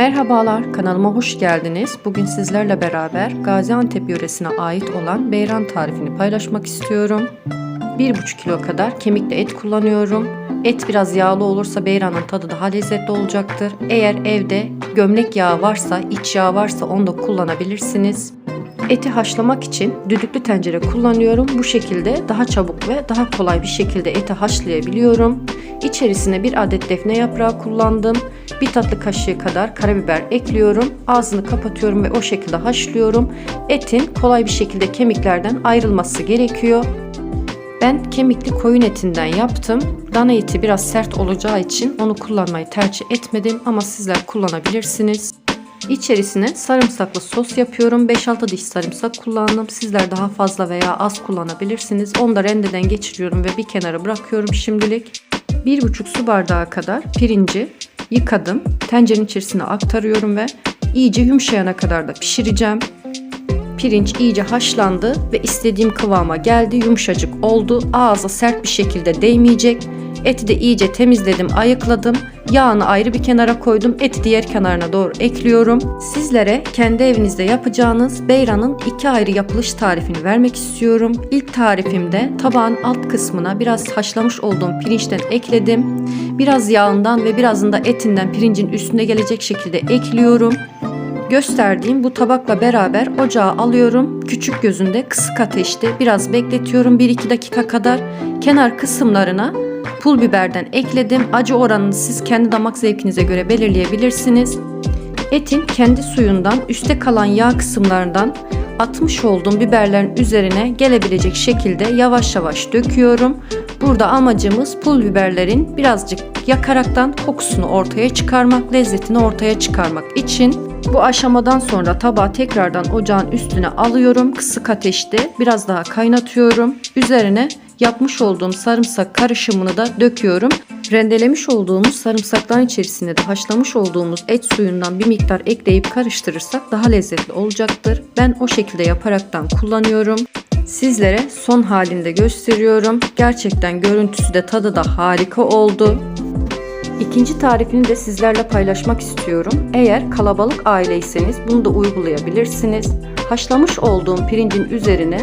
Merhabalar, kanalıma hoş geldiniz. Bugün sizlerle beraber Gaziantep yöresine ait olan beyran tarifini paylaşmak istiyorum. 1,5 kilo kadar kemikli et kullanıyorum. Et biraz yağlı olursa beyranın tadı daha lezzetli olacaktır. Eğer evde gömlek yağı varsa, iç yağ varsa onu da kullanabilirsiniz. Eti haşlamak için düdüklü tencere kullanıyorum. Bu şekilde daha çabuk ve daha kolay bir şekilde eti haşlayabiliyorum. İçerisine bir adet defne yaprağı kullandım. Bir tatlı kaşığı kadar karabiber ekliyorum. Ağzını kapatıyorum ve o şekilde haşlıyorum. Etin kolay bir şekilde kemiklerden ayrılması gerekiyor. Ben kemikli koyun etinden yaptım. Dana eti biraz sert olacağı için onu kullanmayı tercih etmedim ama sizler kullanabilirsiniz. İçerisine sarımsaklı sos yapıyorum. 5-6 diş sarımsak kullandım. Sizler daha fazla veya az kullanabilirsiniz. Onu da rendeden geçiriyorum ve bir kenara bırakıyorum şimdilik. 1,5 su bardağı kadar pirinci yıkadım. Tencerenin içerisine aktarıyorum ve iyice yumuşayana kadar da pişireceğim. Pirinç iyice haşlandı ve istediğim kıvama geldi. Yumuşacık oldu. Ağza sert bir şekilde değmeyecek. Eti de iyice temizledim, ayıkladım. Yağını ayrı bir kenara koydum. Eti diğer kenarına doğru ekliyorum. Sizlere kendi evinizde yapacağınız beyranın iki ayrı yapılış tarifini vermek istiyorum. İlk tarifimde tabağın alt kısmına biraz haşlamış olduğum pirinçten ekledim. Biraz yağından ve birazını da etinden pirincin üstüne gelecek şekilde ekliyorum. Gösterdiğim bu tabakla beraber ocağa alıyorum. Küçük gözünde kısık ateşte biraz bekletiyorum 1-2 dakika kadar. Kenar kısımlarına pul biberden ekledim. Acı oranını siz kendi damak zevkinize göre belirleyebilirsiniz. Etin kendi suyundan üstte kalan yağ kısımlarından atmış olduğum biberlerin üzerine gelebilecek şekilde yavaş yavaş döküyorum. Burada amacımız pul biberlerin birazcık yakaraktan kokusunu ortaya çıkarmak, lezzetini ortaya çıkarmak için bu aşamadan sonra tabağı tekrardan ocağın üstüne alıyorum. Kısık ateşte biraz daha kaynatıyorum. Üzerine yapmış olduğum sarımsak karışımını da döküyorum. Rendelemiş olduğumuz sarımsakların içerisine de haşlamış olduğumuz et suyundan bir miktar ekleyip karıştırırsak daha lezzetli olacaktır. Ben o şekilde yaparaktan kullanıyorum. Sizlere son halinde gösteriyorum. Gerçekten görüntüsü de tadı da harika oldu. İkinci tarifini de sizlerle paylaşmak istiyorum. Eğer kalabalık aileyseniz bunu da uygulayabilirsiniz. Haşlamış olduğum pirincin üzerine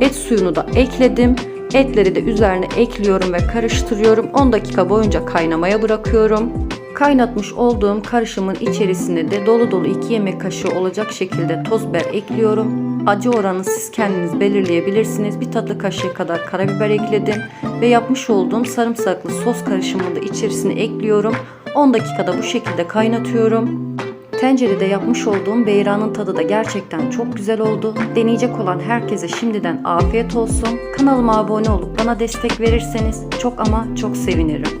et suyunu da ekledim. Etleri de üzerine ekliyorum ve karıştırıyorum. 10 dakika boyunca kaynamaya bırakıyorum. Kaynatmış olduğum karışımın içerisine de dolu dolu 2 yemek kaşığı olacak şekilde toz biber ekliyorum. Acı oranı siz kendiniz belirleyebilirsiniz. Bir tatlı kaşığı kadar karabiber ekledim ve yapmış olduğum sarımsaklı sos karışımını da içerisine ekliyorum. 10 dakikada bu şekilde kaynatıyorum. Tencerede yapmış olduğum beyranın tadı da gerçekten çok güzel oldu. Deneyecek olan herkese şimdiden afiyet olsun. Kanalıma abone olup bana destek verirseniz çok ama çok sevinirim.